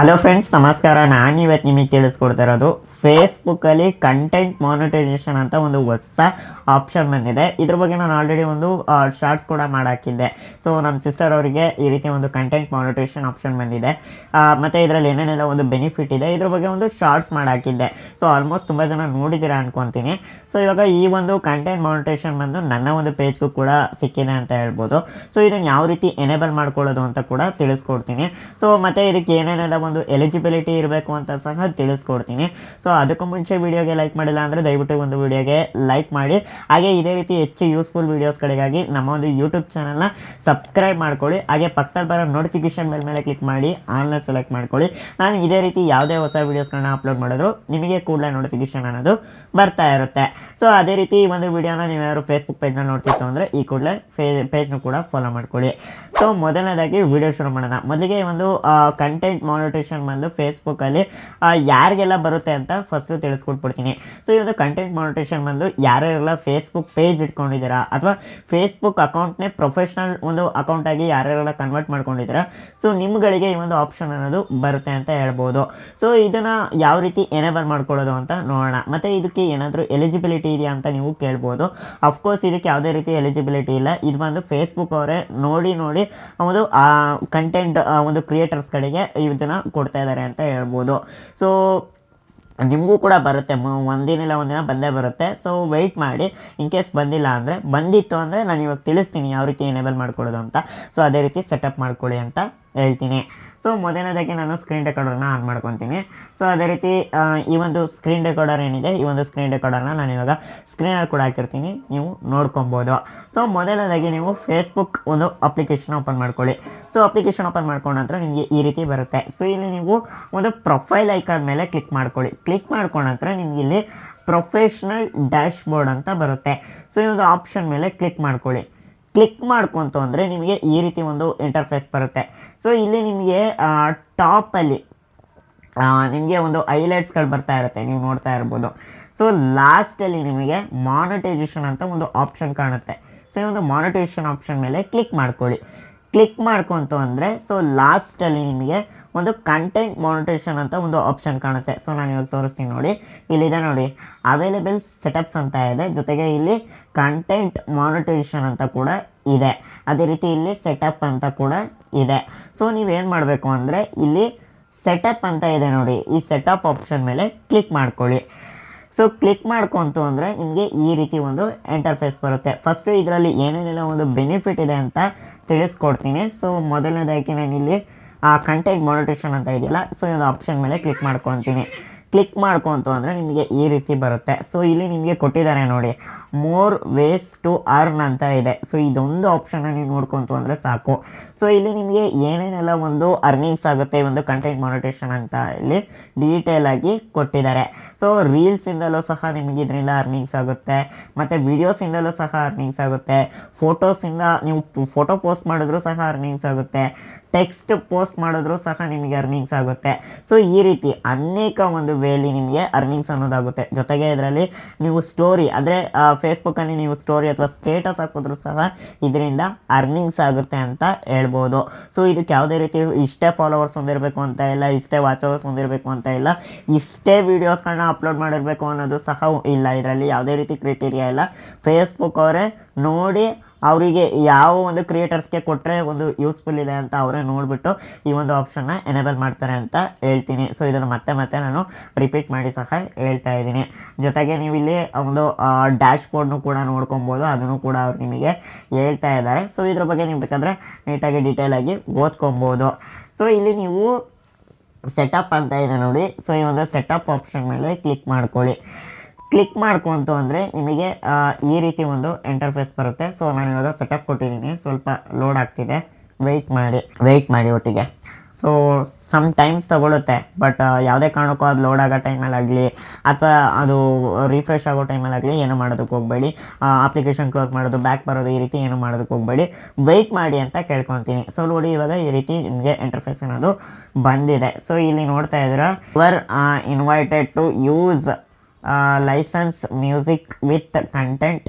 Hello friends ನಮಸ್ಕಾರ. ನಾನು ಇವತ್ತು ನಿಮಗೆ ತಿಳಿಸ್ಕೊಡ್ತಾ ಇರೋದು ಫೇಸ್ಬುಕ್ಕಲ್ಲಿ ಕಂಟೆಂಟ್ ಮಾನಿಟೈಸೇಷನ್ ಅಂತ ಒಂದು ಹೊಸ ಆಪ್ಷನ್ ಬಂದಿದೆ. ಇದ್ರ ಬಗ್ಗೆ ನಾನು ಆಲ್ರೆಡಿ ಒಂದು ಶಾರ್ಟ್ಸ್ ಕೂಡ ಮಾಡಾಕಿದ್ದೆ. ಸೊ ನಮ್ಮ ಸಿಸ್ಟರ್ ಅವರಿಗೆ ಈ ರೀತಿ ಒಂದು ಕಂಟೆಂಟ್ ಮಾನಿಟೈಸೇಷನ್ ಆಪ್ಷನ್ ಬಂದಿದೆ. ಮತ್ತು ಇದರಲ್ಲಿ ಏನೇನೆಲ್ಲ ಒಂದು ಬೆನಿಫಿಟ್ ಇದೆ, ಇದ್ರ ಬಗ್ಗೆ ಒಂದು ಶಾರ್ಟ್ಸ್ ಮಾಡಾಕಿದ್ದೆ. ಸೊ ಆಲ್ಮೋಸ್ಟ್ ತುಂಬ ಜನ ನೋಡಿದ್ದೀರಾ ಅನ್ಕೊತೀನಿ. ಸೊ ಇವಾಗ ಈ ಒಂದು ಕಂಟೆಂಟ್ ಮಾನಿಟೈಸೇಷನ್ ಬಂದು ನನ್ನ ಒಂದು ಪೇಜ್ಗೂ ಕೂಡ ಸಿಕ್ಕಿದೆ ಅಂತ ಹೇಳ್ಬೋದು. ಸೊ ಇದನ್ನು ಯಾವ ರೀತಿ ಎನೇಬಲ್ ಮಾಡ್ಕೊಳ್ಳೋದು ಅಂತ ಕೂಡ ತಿಳಿಸ್ಕೊಡ್ತೀನಿ. ಸೊ ಮತ್ತೆ ಇದಕ್ಕೆ ಏನೇನೆಲ್ಲ ಒಂದು ಎಲಿಜಿಬಿಲಿಟಿ ಇರಬೇಕು ಅಂತ ಸಹ ತಿಳಿಸ್ಕೊಡ್ತೀನಿ. ಸೊ ಅದಕ್ಕೂ ಮುಂಚೆ ವಿಡಿಯೋಗೆ ಲೈಕ್ ಮಾಡಿಲ್ಲ ಅಂದರೆ ದಯವಿಟ್ಟು ಒಂದು ವಿಡಿಯೋಗೆ ಲೈಕ್ ಮಾಡಿ. ಹಾಗೆ ಇದೇ ರೀತಿ ಹೆಚ್ಚು ಯೂಸ್ಫುಲ್ ವೀಡಿಯೋಸ್ಗಳಿಗಾಗಿ ನಮ್ಮ ಒಂದು ಯೂಟ್ಯೂಬ್ ಚಾನಲ್ನ ಸಬ್ಸ್ಕ್ರೈಬ್ ಮಾಡ್ಕೊಳ್ಳಿ. ಹಾಗೆ ಪಕ್ಕದಲ್ಲಿ ಬರೋ ನೋಟಿಫಿಕೇಶನ್ ಮೇಲೆ ಮೇಲೆ ಕ್ಲಿಕ್ ಮಾಡಿ ಆನ್ಲೈನ್ ಸೆಲೆಕ್ಟ್ ಮಾಡ್ಕೊಳ್ಳಿ. ನಾನು ಇದೇ ರೀತಿ ಯಾವುದೇ ಹೊಸ ವೀಡಿಯೋಸ್ಗಳನ್ನ ಅಪ್ಲೋಡ್ ಮಾಡಿದ್ರು ನಿಮಗೆ ಕೂಡಲೇ ನೋಟಿಫಿಕೇಶನ್ ಅನ್ನೋದು ಬರ್ತಾ ಇರುತ್ತೆ. ಸೊ ಅದೇ ರೀತಿ ಈ ಒಂದು ವಿಡಿಯೋನ ನೀವು ಯಾರು ಫೇಸ್ಬುಕ್ ಪೇಜ್ನ ನೋಡ್ತಿತ್ತು ಅಂದರೆ ಈ ಕೂಡಲೇ ಫೇ ಪೇಜ್ನ ಕೂಡ ಫಾಲೋ ಮಾಡ್ಕೊಳ್ಳಿ. ಸೊ ಮೊದಲನೇದಾಗಿ ವಿಡಿಯೋ ಶುರು ಮಾಡೋಣ. ಮೊದಲಿಗೆ ಒಂದು ಕಂಟೆಂಟ್ ಮಾನಿಟೇಷನ್ ಬಂದು ಫೇಸ್ಬುಕ್ಕಲ್ಲಿ ಯಾರಿಗೆಲ್ಲ ಬರುತ್ತೆ ಅಂತ ಫಸ್ಟು ತಿಳಿಸ್ಕೊಟ್ಬಿಡ್ತೀನಿ. ಸೊ ಒಂದು ಕಂಟೆಂಟ್ ಮಾನಿಟೇಷನ್ ಬಂದು ಯಾರ್ಯಾರೆಲ್ಲ ಫೇಸ್ಬುಕ್ ಪೇಜ್ ಇಟ್ಕೊಂಡಿದ್ದೀರಾ ಅಥವಾ ಫೇಸ್ಬುಕ್ ಅಕೌಂಟ್ನೇ ಪ್ರೊಫೆಷ್ನಲ್ ಒಂದು ಅಕೌಂಟಾಗಿ ಯಾರ್ಯಾರೆಲ್ಲ ಕನ್ವರ್ಟ್ ಮಾಡ್ಕೊಂಡಿದ್ದೀರಾ ಸೊ ನಿಮ್ಗಳಿಗೆ ಈ ಒಂದು ಆಪ್ಷನ್ ಅನ್ನೋದು ಬರುತ್ತೆ ಅಂತ ಹೇಳ್ಬೋದು. ಸೊ ಇದನ್ನು ಯಾವ ರೀತಿ ಎನೇಬಲ್ ಮಾಡ್ಕೊಳ್ಳೋದು ಅಂತ ನೋಡೋಣ. ಮತ್ತು ಇದಕ್ಕೆ ಏನಾದರೂ ಎಲಿಜಿಬಿಲಿಟಿ ಇದೆಯಾ ಅಂತ ನೀವು ಕೇಳ್ಬೋದು. ಅಫ್ಕೋರ್ಸ್ ಇದಕ್ಕೆ ಯಾವುದೇ ರೀತಿ ಎಲಿಜಿಬಿಲಿಟಿ ಇಲ್ಲ. ಇದು ಬಂದು ಫೇಸ್ಬುಕ್ ಅವರೇ ನೋಡಿ ನೋಡಿ ಒಂದು ಕಂಟೆಂಟ್ ಒಂದು ಕ್ರಿಯೇಟರ್ಸ್ಗಳಿಗೆ ಇದನ್ನು ಕೊಡ್ತಾ ಇದ್ದಾರೆ ಅಂತ ಹೇಳ್ಬೋದು. ಸೊ ನಿಮಗೂ ಕೂಡ ಬರುತ್ತೆ. ಒಂದಿನ ಇಲ್ಲ ಒಂದಿನ ಬಂದೇ ಬರುತ್ತೆ. ಸೊ ವೆಯ್ಟ್ ಮಾಡಿ. ಇನ್ ಕೇಸ್ ಬಂದಿಲ್ಲ ಅಂದರೆ, ಬಂದಿತ್ತು ಅಂದರೆ ನಾನು ಇವಾಗ ತಿಳಿಸ್ತೀನಿ ಯಾವ ರೀತಿ ಎನೇಬಲ್ ಮಾಡ್ಕೊಳ್ಳೋದು ಅಂತ. ಸೊ ಅದೇ ರೀತಿ ಸೆಟಪ್ ಮಾಡ್ಕೊಳ್ಳಿ ಅಂತ ಹೇಳ್ತೀನಿ. ಸೊ ಮೊದಲನೇದಾಗಿ ನಾನು ಸ್ಕ್ರೀನ್ ರೆಕಾರ್ಡರ್ನ ಆನ್ ಮಾಡ್ಕೊತೀನಿ. ಸೊ ಅದೇ ರೀತಿ ಈ ಒಂದು ಸ್ಕ್ರೀನ್ ರೆಕಾರ್ಡರ್ ಏನಿದೆ, ಈ ಒಂದು ಸ್ಕ್ರೀನ್ ರೆಕಾರ್ಡರ್ನ ನಾನು ಇವಾಗ ಸ್ಕ್ರೀನಲ್ಲಿ ಕೂಡ ಹಾಕಿರ್ತೀನಿ. ನೀವು ನೋಡ್ಕೊಬೋದು. ಸೊ ಮೊದಲನೇದಾಗಿ ನೀವು ಫೇಸ್ಬುಕ್ ಒಂದು ಅಪ್ಲಿಕೇಶನ್ ಓಪನ್ ಮಾಡ್ಕೊಳ್ಳಿ. ಸೊ ಅಪ್ಲಿಕೇಶನ್ ಓಪನ್ ಮಾಡ್ಕೊಂಡ ನಂತರ ನಿಮಗೆ ಈ ರೀತಿ ಬರುತ್ತೆ. ಸೊ ಇಲ್ಲಿ ನೀವು ಒಂದು ಪ್ರೊಫೈಲ್ ಐಕಾನ್ ಮೇಲೆ ಕ್ಲಿಕ್ ಮಾಡ್ಕೊಳ್ಳಿ. ಕ್ಲಿಕ್ ಮಾಡ್ಕೊಂಡ ನಂತರ ನಿಮಗೆ ಇಲ್ಲಿ ಪ್ರೊಫೆಷ್ನಲ್ ಡ್ಯಾಶ್ ಬೋರ್ಡ್ ಅಂತ ಬರುತ್ತೆ. ಸೊ ಈ ಒಂದು ಆಪ್ಷನ್ ಮೇಲೆ ಕ್ಲಿಕ್ ಮಾಡ್ಕೊಳ್ಳಿ. ಕ್ಲಿಕ್ ಮಾಡ್ಕೊಂತು ಅಂದರೆ ನಿಮಗೆ ಈ ರೀತಿ ಒಂದು ಇಂಟರ್ಫೇಸ್ ಬರುತ್ತೆ. ಸೊ ಇಲ್ಲಿ ನಿಮಗೆ ಟಾಪಲ್ಲಿ ನಿಮಗೆ ಒಂದು ಹೈಲೈಟ್ಸ್ಗಳು ಬರ್ತಾ ಇರುತ್ತೆ. ನೀವು ನೋಡ್ತಾ ಇರ್ಬೋದು. ಸೊ ಲಾಸ್ಟಲ್ಲಿ ನಿಮಗೆ ಮಾನಿಟೈಸೇಷನ್ ಅಂತ ಒಂದು ಆಪ್ಷನ್ ಕಾಣುತ್ತೆ. ಸೊ ಈ ಒಂದು ಮಾನಿಟೈಸೇಷನ್ ಆಪ್ಷನ್ ಮೇಲೆ ಕ್ಲಿಕ್ ಮಾಡ್ಕೊಳ್ಳಿ. ಕ್ಲಿಕ್ ಮಾಡ್ಕೊಂತು ಅಂದರೆ ಸೊ ಲಾಸ್ಟಲ್ಲಿ ನಿಮಗೆ ಒಂದು ಕಂಟೆಂಟ್ ಮಾನಿಟೇಷನ್ ಅಂತ ಒಂದು ಆಪ್ಷನ್ ಕಾಣುತ್ತೆ. ಸೊ ನಾನು ಇವಾಗ ತೋರಿಸ್ತೀನಿ ನೋಡಿ. ಇಲ್ಲಿದೆ ನೋಡಿ. ಅವೈಲೇಬಲ್ ಸೆಟಪ್ಸ್ ಅಂತ ಇದೆ. ಜೊತೆಗೆ ಇಲ್ಲಿ ಕಂಟೆಂಟ್ ಮಾನಿಟೇಷನ್ ಅಂತ ಕೂಡ ಇದೆ. ಅದೇ ರೀತಿ ಇಲ್ಲಿ ಸೆಟಪ್ ಅಂತ ಕೂಡ ಇದೆ. ಸೊ ನೀವೇನು ಮಾಡಬೇಕು ಅಂದರೆ ಇಲ್ಲಿ ಸೆಟಪ್ ಅಂತ ಇದೆ ನೋಡಿ. ಈ ಸೆಟಪ್ ಆಪ್ಷನ್ ಮೇಲೆ ಕ್ಲಿಕ್ ಮಾಡ್ಕೊಳ್ಳಿ. ಸೊ ಕ್ಲಿಕ್ ಮಾಡ್ಕೊಂತು ಅಂದರೆ ನಿಮಗೆ ಈ ರೀತಿ ಒಂದು ಇಂಟರ್ಫೇಸ್ ಬರುತ್ತೆ. ಫಸ್ಟು ಇದರಲ್ಲಿ ಏನೇನೆಲ್ಲ ಒಂದು ಬೆನಿಫಿಟ್ ಇದೆ ಅಂತ ತಿಳಿಸ್ಕೊಡ್ತೀನಿ. ಸೊ ಮೊದಲನೇದಾಗಿ ಇಲ್ಲಿ ಆ ಕಂಟೆಂಟ್ ಮಾನಿಟೇಷನ್ ಅಂತ ಇದೆಯಲ್ಲ ಸೊ ಇದು ಆಪ್ಷನ್ ಮೇಲೆ ಕ್ಲಿಕ್ ಮಾಡ್ಕೊತೀನಿ. ಕ್ಲಿಕ್ ಮಾಡ್ಕೊಂತು ಅಂದರೆ ನಿಮಗೆ ಈ ರೀತಿ ಬರುತ್ತೆ. ಸೊ ಇಲ್ಲಿ ನಿಮಗೆ ಕೊಟ್ಟಿದ್ದಾರೆ ನೋಡಿ ಮೋರ್ ವೇಸ್ ಟು ಅರ್ನ್ ಅಂತ ಇದೆ. ಸೊ ಇದೊಂದು ಆಪ್ಷನ್ ನೀವು ನೋಡ್ಕೊತು ಅಂದರೆ ಸಾಕು. ಸೊ ಇಲ್ಲಿ ನಿಮಗೆ ಏನೇನೆಲ್ಲ ಒಂದು ಅರ್ನಿಂಗ್ಸ್ ಆಗುತ್ತೆ, ಒಂದು ಕಂಟೆಂಟ್ ಮಾನಿಟೇಷನ್ ಅಂತ ಇಲ್ಲಿ ಡೀಟೇಲ್ ಆಗಿ ಕೊಟ್ಟಿದ್ದಾರೆ. ಸೊ ರೀಲ್ಸಿಂದಲೂ ಸಹ ನಿಮಗೆ ಇದರಿಂದ ಅರ್ನಿಂಗ್ಸ್ ಆಗುತ್ತೆ. ಮತ್ತು ವೀಡಿಯೋಸಿಂದಲೂ ಸಹ ಅರ್ನಿಂಗ್ಸ್ ಆಗುತ್ತೆ. ಫೋಟೋಸಿಂದ ನೀವು ಫೋಟೋ ಪೋಸ್ಟ್ ಮಾಡಿದ್ರೂ ಸಹ ಅರ್ನಿಂಗ್ಸ್ ಆಗುತ್ತೆ. ಟೆಕ್ಸ್ಟ್ ಪೋಸ್ಟ್ ಮಾಡಿದ್ರು ಸಹ ನಿಮಗೆ ಅರ್ನಿಂಗ್ಸ್ ಆಗುತ್ತೆ. ಸೊ ಈ ರೀತಿ ಅನೇಕ ಒಂದು ವೇಲಿ ನಿಮಗೆ ಅರ್ನಿಂಗ್ಸ್ ಅನ್ನೋದಾಗುತ್ತೆ. ಜೊತೆಗೆ ಇದರಲ್ಲಿ ನೀವು ಸ್ಟೋರಿ ಅಂದರೆ ಫೇಸ್ಬುಕ್ಕಲ್ಲಿ ನೀವು ಸ್ಟೋರಿ ಅಥವಾ ಸ್ಟೇಟಸ್ ಹಾಕಿದ್ರು ಸಹ ಇದರಿಂದ ಅರ್ನಿಂಗ್ಸ್ ಆಗುತ್ತೆ ಅಂತ ಹೇಳ್ಬೋದು. ಸೊ ಇದಕ್ಕೆ ಯಾವುದೇ ರೀತಿ ಇಷ್ಟೇ ಫಾಲೋವರ್ಸ್ ಹೊಂದಿರಬೇಕು ಅಂತ ಇಲ್ಲ, ಇಷ್ಟೇ ವಾಚ್ ಅವರ್ಸ್ ಹೊಂದಿರಬೇಕು ಅಂತ ಇಲ್ಲ, ಇಷ್ಟೇ ವೀಡಿಯೋಸ್ಗಳನ್ನ ಅಪ್ಲೋಡ್ ಮಾಡಿರಬೇಕು ಅನ್ನೋದು ಸಹ ಇಲ್ಲ. ಇದರಲ್ಲಿ ಯಾವುದೇ ರೀತಿ ಕ್ರೈಟೀರಿಯಾ ಇಲ್ಲ. ಫೇಸ್ಬುಕ್ ಅವರೇ ನೋಡಿ ಅವರಿಗೆ ಯಾವ ಒಂದು ಕ್ರಿಯೇಟರ್ಸ್ಗೆ ಕೊಟ್ಟರೆ ಒಂದು ಯೂಸ್ಫುಲ್ ಇದೆ ಅಂತ ಅವರೇ ನೋಡಿಬಿಟ್ಟು ಈ ಒಂದು ಆಪ್ಷನ್ನ ಎನೇಬಲ್ ಮಾಡ್ತಾರೆ ಅಂತ ಹೇಳ್ತೀನಿ. ಸೊ ಇದನ್ನು ಮತ್ತೆ ಮತ್ತೆ ನಾನು ರಿಪೀಟ್ ಮಾಡಿ ಸಹ ಹೇಳ್ತಾ ಇದ್ದೀನಿ. ಜೊತೆಗೆ ನೀವು ಇಲ್ಲಿ ಒಂದು ಡ್ಯಾಶ್ ಬೋರ್ಡ್ನು ಕೂಡ ನೋಡ್ಕೊಬೋದು. ಅದನ್ನು ಕೂಡ ಅವ್ರು ನಿಮಗೆ ಹೇಳ್ತಾ ಇದ್ದಾರೆ. ಸೊ ಇದ್ರ ಬಗ್ಗೆ ನೀವು ಬೇಕಾದರೆ ನೀಟಾಗಿ ಆಗಿ ಓದ್ಕೊಬೋದು. ಸೊ ಇಲ್ಲಿ ನೀವು ಸೆಟಪ್ ಅಂತ ಇದೆ ನೋಡಿ. ಸೊ ಈ ಒಂದು ಸೆಟಪ್ ಆಪ್ಷನ್ ಮೇಲೆ ಕ್ಲಿಕ್ ಮಾಡ್ಕೊಳ್ಳಿ. ಕ್ಲಿಕ್ ಮಾಡ್ಕೊಂತು ಅಂದರೆ ನಿಮಗೆ ಈ ರೀತಿ ಒಂದು ಇಂಟರ್ಫೇಸ್ ಬರುತ್ತೆ. ಸೊ ನಾನು ಇವಾಗ ಸೆಟಪ್ ಕೊಟ್ಟಿದ್ದೀನಿ. ಸ್ವಲ್ಪ ಲೋಡ್ ಆಗ್ತಿದೆ. ವೆಯ್ಟ್ ಮಾಡಿ ವೆಯ್ಟ್ ಮಾಡಿ ಒಟ್ಟಿಗೆ. ಸೊ ಸಮ್ ಟೈಮ್ಸ್ ತೊಗೊಳುತ್ತೆ ಬಟ್ ಯಾವುದೇ ಕಾರಣಕ್ಕೂ ಅದು ಲೋಡ್ ಆಗೋ ಟೈಮಲ್ಲಾಗಲಿ ಅಥವಾ ಅದು ರಿಫ್ರೆಶ್ ಆಗೋ ಟೈಮಲ್ಲಾಗಲಿ ಏನು ಮಾಡೋದಕ್ಕೆ ಹೋಗಬೇಡಿ. ಅಪ್ಲಿಕೇಶನ್ ಕ್ಲೋಸ್ ಮಾಡೋದು ಬ್ಯಾಕ್ ಬರೋದು, ಈ ರೀತಿ ಏನು ಮಾಡೋದಕ್ಕೆ ಹೋಗಬೇಡಿ. ವೆಯ್ಟ್ ಮಾಡಿ ಅಂತ ಕೇಳ್ಕೊತೀನಿ. ಸೊ ನೋಡಿ ಇವಾಗ ಈ ರೀತಿ ನಿಮಗೆ ಇಂಟರ್ಫೇಸ್ ಅನ್ನೋದು ಬಂದಿದೆ. ಸೊ ಇಲ್ಲಿ ನೋಡ್ತಾ ಇದ್ದೀರಾ your invited to use license music with content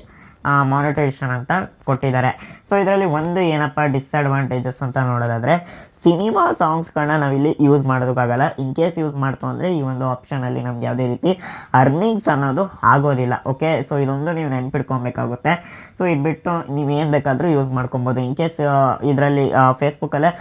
monetization ಅಂತ ಕೊಟ್ಟಿದ್ದಾರೆ. ಸೊ ಇದರಲ್ಲಿ ಒಂದು ಏನಪ್ಪ ಡಿಸ್ಅಡ್ವಾಂಟೇಜಸ್ ಅಂತ ನೋಡೋದಾದರೆ ಸಿನಿಮಾ ಸಾಂಗ್ಸ್ಗಳನ್ನ ನಾವಿಲ್ಲಿ ಯೂಸ್ ಮಾಡೋದಕ್ಕಾಗಲ್ಲ. ಇನ್ ಕೇಸ್ ಯೂಸ್ ಮಾಡ್ತು ಅಂದರೆ ಈ ಒಂದು ಆಪ್ಷನಲ್ಲಿ ನಮ್ಗೆ ಯಾವುದೇ ರೀತಿ ಅರ್ನಿಂಗ್ಸ್ ಅನ್ನೋದು ಆಗೋದಿಲ್ಲ. ಓಕೆ ಸೊ ಇದೊಂದು ನೀವು ನೆನ್ಪಿಟ್ಕೊಬೇಕಾಗುತ್ತೆ. ಸೊ ಇದು ಬಿಟ್ಟು ನೀವು ಏನು ಬೇಕಾದರೂ ಯೂಸ್ ಮಾಡ್ಕೊಬೋದು. ಇನ್ ಕೇಸ್ ಇದರಲ್ಲಿ ಫೇಸ್ಬುಕ್ಕಲ್ಲೇ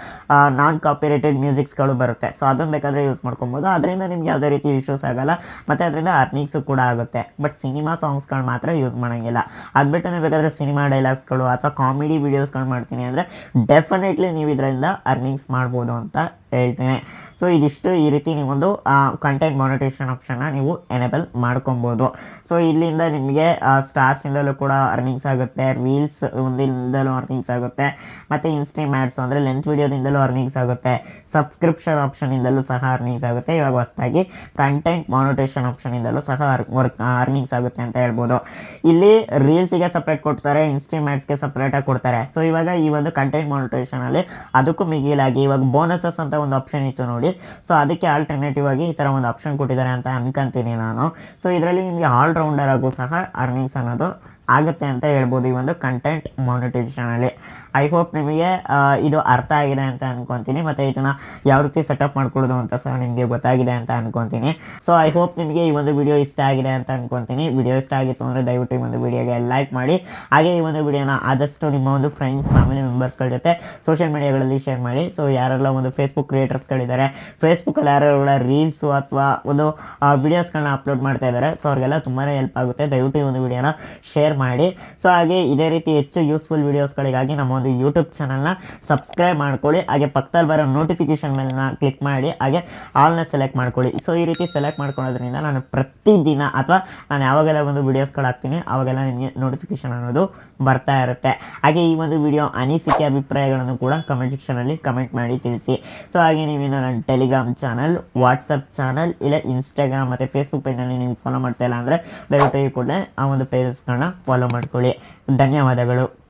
ನಾನ್ ಕಾಪಿರೇಟೆಡ್ ಮ್ಯೂಸಿಕ್ಸ್ಗಳು ಬರುತ್ತೆ. ಸೊ ಅದನ್ನು ಬೇಕಾದರೆ ಯೂಸ್ ಮಾಡ್ಕೊಬೋದು. ಅದರಿಂದ ನಿಮ್ಗೆ ಯಾವುದೇ ರೀತಿ ಇಶ್ಯೂಸ್ ಆಗೋಲ್ಲ. ಮತ್ತು ಅದರಿಂದ ಅರ್ನಿಂಗ್ಸು ಕೂಡ ಆಗುತ್ತೆ. ಬಟ್ ಸಿನಿಮಾ ಸಾಂಗ್ಸ್ಗಳು ಮಾತ್ರ ಯೂಸ್ ಮಾಡೋಂಗಿಲ್ಲ. ಅದು ಬಿಟ್ಟು ಬೇಕಾದರೆ ಸಿನಿಮಾ ಡೈಲಾಗ್ಸ್ಗಳು ಅಥವಾ ಕಾಮಿಡಿ ವೀಡಿಯೋಸ್ಗಳು ಮಾಡ್ತೀನಿ ಅಂದರೆ ಡೆಫಿನೆಟ್ಲಿ ನೀವು ಇದರಿಂದ ಅರ್ನಿಂಗ್ಸ್ ಮಾಡ್ಬೋದು ಅಂತ ಹೇಳ್ತೀನಿ. ಸೊ ಇದಿಷ್ಟು ಈ ರೀತಿ ನೀವೊಂದು ಕಂಟೆಂಟ್ ಮಾನಿಟೇಷನ್ ಆಪ್ಷನ್ನ ನೀವು ಎನೇಬಲ್ ಮಾಡ್ಕೊಬೋದು. ಸೊ ಇಲ್ಲಿಂದ ನಿಮಗೆ ಸ್ಟಾರ್ಸಿಂದಲೂ ಕೂಡ ಅರ್ನಿಂಗ್ಸ್ ಆಗುತ್ತೆ ರೀಲ್ಸ್ ಒಂದಿಂದಲೂ ಅರ್ನಿಂಗ್ಸ್ ಆಗುತ್ತೆ, ಮತ್ತು ಇನ್ಸ್ಟ್ರೀಮ್ ಆ್ಯಡ್ಸ್ ಅಂದರೆ ಲೆಂತ್ ವೀಡಿಯೋದಿಂದಲೂ ಅರ್ನಿಂಗ್ಸ್ ಆಗುತ್ತೆ ಸಬ್ಸ್ಕ್ರಿಪ್ಷನ್ ಆಪ್ಷನಿಂದಲೂ ಸಹ ಅರ್ನಿಂಗ್ಸ್ ಆಗುತ್ತೆ, ಇವಾಗ ಹೊಸದಾಗಿ ಕಂಟೆಂಟ್ ಮಾನಿಟೇಷನ್ ಆಪ್ಷನಿಂದಲೂ ಸಹ ವರ್ಕ್ ಅರ್ನಿಂಗ್ಸ್ ಆಗುತ್ತೆ ಅಂತ ಹೇಳ್ಬೋದು. ಇಲ್ಲಿ ರೀಲ್ಸಿಗೆ ಸಪ್ರೇಟ್ ಕೊಡ್ತಾರೆ ಇನ್ಸ್ಟ್ರೀಮ್ ಆ್ಯಡ್ಸ್ಗೆ ಸಪ್ರೇಟಾಗಿ ಕೊಡ್ತಾರೆ. ಸೊ ಇವಾಗ ಈ ಒಂದು ಕಂಟೆಂಟ್ ಮಾನಿಟೇಷನಲ್ಲಿ ಅದಕ್ಕೂ ಮಿಗಿಲಾಗಿ ಇವಾಗ ಬೋನಸಸ್ ಅಂತ ಒಂದು ಆಪ್ಷನ್ ಇತ್ತು ನೋಡಿ. ಸೊ ಅದಕ್ಕೆ ಆಲ್ಟರ್ನೇಟಿವ್ ಆಗಿ ಈ ಥರ ಒಂದು ಆಪ್ಷನ್ ಕೊಟ್ಟಿದ್ದಾರೆ ಅಂತ ಅನ್ಕೊಂತೀನಿ ನಾನು. ಸೊ ಇದರಲ್ಲಿ ನಿಮಗೆ ಆಲ್ರೌಂಡರ್ ಆಗು ಸಹ ಅರ್ನಿಂಗ್ಸ್ ಅನ್ನೋದು ಆಗುತ್ತೆ ಅಂತ ಹೇಳ್ಬೋದು ಈ ಒಂದು ಕಂಟೆಂಟ್ ಮಾನಿಟೈಸೇಷನಲ್ಲಿ ಐ ಹೋಪ್ ನಿಮಗೆ ಇದು ಅರ್ಥ ಆಗಿದೆ ಅಂತ ಅನ್ಕೊಂತೀನಿ. ಮತ್ತು ಇದನ್ನು ಯಾವ ರೀತಿ ಸೆಟಪ್ ಮಾಡ್ಕೊಳ್ಳೋದು ಅಂತ ಸಹ ನಿಮಗೆ ಗೊತ್ತಾಗಿದೆ ಅಂತ ಅನ್ಕೊತೀನಿ. ಸೊ ಐ ಹೋಪ್ ನಿಮಗೆ ಈ ಒಂದು ವಿಡಿಯೋ ಇಷ್ಟ ಆಗಿದೆ ಅಂತ ಅನ್ಕೊಂತೀನಿ. ವಿಡಿಯೋ ಇಷ್ಟ ಆಗಿತ್ತು ಅಂದರೆ ದಯವಿಟ್ಟು ಈ ಒಂದು ವಿಡಿಯೋಗೆ ಲೈಕ್ ಮಾಡಿ. ಹಾಗೆ ಈ ಒಂದು ವಿಡಿಯೋನ ಆದಷ್ಟು ನಿಮ್ಮ ಒಂದು ಫ್ರೆಂಡ್ಸ್ ಫ್ಯಾಮಿಲಿ ಮೆಂಬರ್ಸ್ಗಳ ಜೊತೆ ಸೋಷಿಯಲ್ ಮೀಡಿಯಾಗಳಲ್ಲಿ ಶೇರ್ ಮಾಡಿ. ಸೊ ಯಾರೆಲ್ಲ ಒಂದು ಫೇಸ್ಬುಕ್ ಕ್ರಿಯೇಟರ್ಸ್ಗಳಿದ್ದಾರೆ ಫೇಸ್ಬುಕ್ಕಲ್ಲಿ ಯಾರೆಲ್ಲ ರೀಲ್ಸು ಅಥವಾ ಒಂದು ವಿಡಿಯೋಸ್ಗಳನ್ನ ಅಪ್ಲೋಡ್ ಮಾಡ್ತಾ ಇದ್ದಾರೆ ಸೊ ಅವ್ರಿಗೆಲ್ಲ ತುಂಬಾ ಹೆಲ್ಪ್ ಆಗುತ್ತೆ. ದಯವಿಟ್ಟು ಈ ಒಂದು ವಿಡಿಯೋನ ಶೇರ್ ಮಾಡಿ. ಸೊ ಹಾಗೆ ಇದೇ ರೀತಿ ಹೆಚ್ಚು ಯೂಸ್ಫುಲ್ ವಿಡಿಯೋಸ್ಗಳಿಗಾಗಿ ನಮ್ಮ ಒಂದು ಯೂಟ್ಯೂಬ್ ಚಾನಲ್ನ ಸಬ್ಸ್ಕ್ರೈಬ್ ಮಾಡ್ಕೊಳ್ಳಿ. ಹಾಗೆ ಪಕ್ಕದಲ್ಲಿ ಬರೋ ನೋಟಿಫಿಕೇಶನ್ ಮೇಲನ್ನ ಕ್ಲಿಕ್ ಮಾಡಿ. ಹಾಗೆ ಆಲ್ನ ಸೆಲೆಕ್ಟ್ ಮಾಡ್ಕೊಳ್ಳಿ. ಸೊ ಈ ರೀತಿ ಸೆಲೆಕ್ಟ್ ಮಾಡ್ಕೊಳ್ಳೋದ್ರಿಂದ ನಾನು ಪ್ರತಿದಿನ ಅಥವಾ ನಾನು ಯಾವಾಗೆಲ್ಲ ಒಂದು ವೀಡಿಯೋಸ್ಗಳು ಹಾಕ್ತೀನಿ, ಅವಾಗೆಲ್ಲ ನಿಮಗೆ ನೋಟಿಫಿಕೇಶನ್ ಅನ್ನೋದು ಬರ್ತಾ ಇರುತ್ತೆ. ಹಾಗೆ ಈ ಒಂದು ವಿಡಿಯೋ ಅನಿಸಿಕೆ ಅಭಿಪ್ರಾಯಗಳನ್ನು ಕೂಡ ಕಮೆಂಟ್ ಸೆಕ್ಷನಲ್ಲಿ ಕಮೆಂಟ್ ಮಾಡಿ ತಿಳಿಸಿ. ಸೊ ಹಾಗೆ ನೀವಿನ್ನು ನನ್ನ ಟೆಲಿಗ್ರಾಮ್ ಚಾನಲ್ ವಾಟ್ಸಪ್ ಚಾನಲ್ ಇಲ್ಲ ಇನ್ಸ್ಟಾಗ್ರಾಮ್ ಮತ್ತು ಫೇಸ್ಬುಕ್ ಪೇಜ್ನಲ್ಲಿ ನೀವು ಫಾಲೋ ಮಾಡ್ತಾ ಇಲ್ಲ ಅಂದರೆ ದಯವಿಟ್ಟು ಕೂಡ ಆ ಒಂದು ಪೇಜಸ್ಗಳನ್ನ ಫಾಲೋ ಮಾಡ್ಕೊಳ್ಳಿ. ಧನ್ಯವಾದಗಳು.